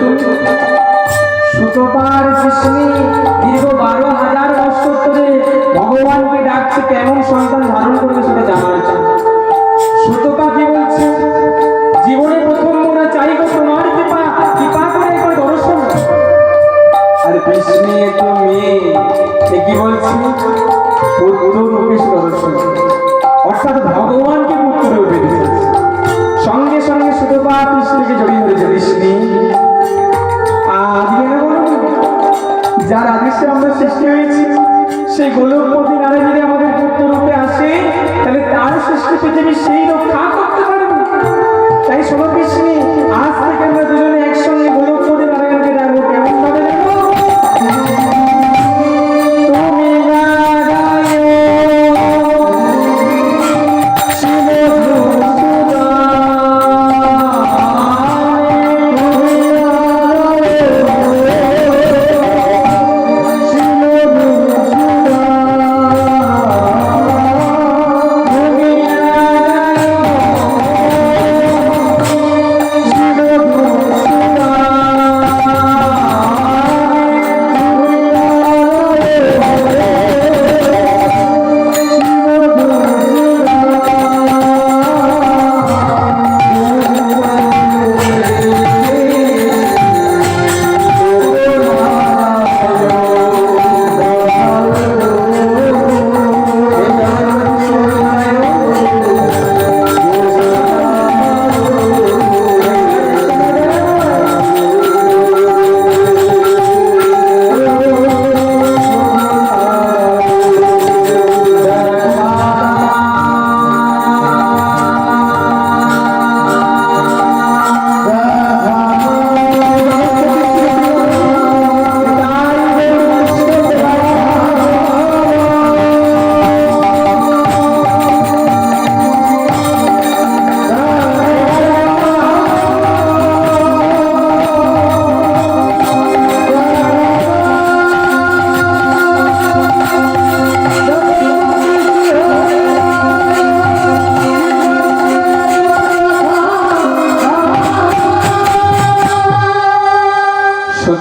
যেহেতু সুতপার বারো হাজার বছর ভগবানকে ডাকছে, কেমন সন্তান ধারণ করবে সেটা জানা হচ্ছে সুতপা কি বলছে? জীবনে চাই গো তোমার কৃপা কৃপা করে একবার দর্শন। তো মেয়ে, সে কি বলছে? পুত্র রূপে দর্শন। অর্থাৎ ভগবানকে পুত্র রূপে সঙ্গে সঙ্গে সুতপা কৃষ্ণকে জড়িয়ে ধরেছে, কৃষ্ণী। সৃষ্টি সেই গোলকপতি নারী যদি আমাদের পুত্ররূপে আসে তাহলে তার সৃষ্টি পৃথিবী সেই রক্ষা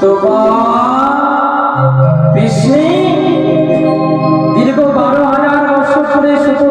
Sopa.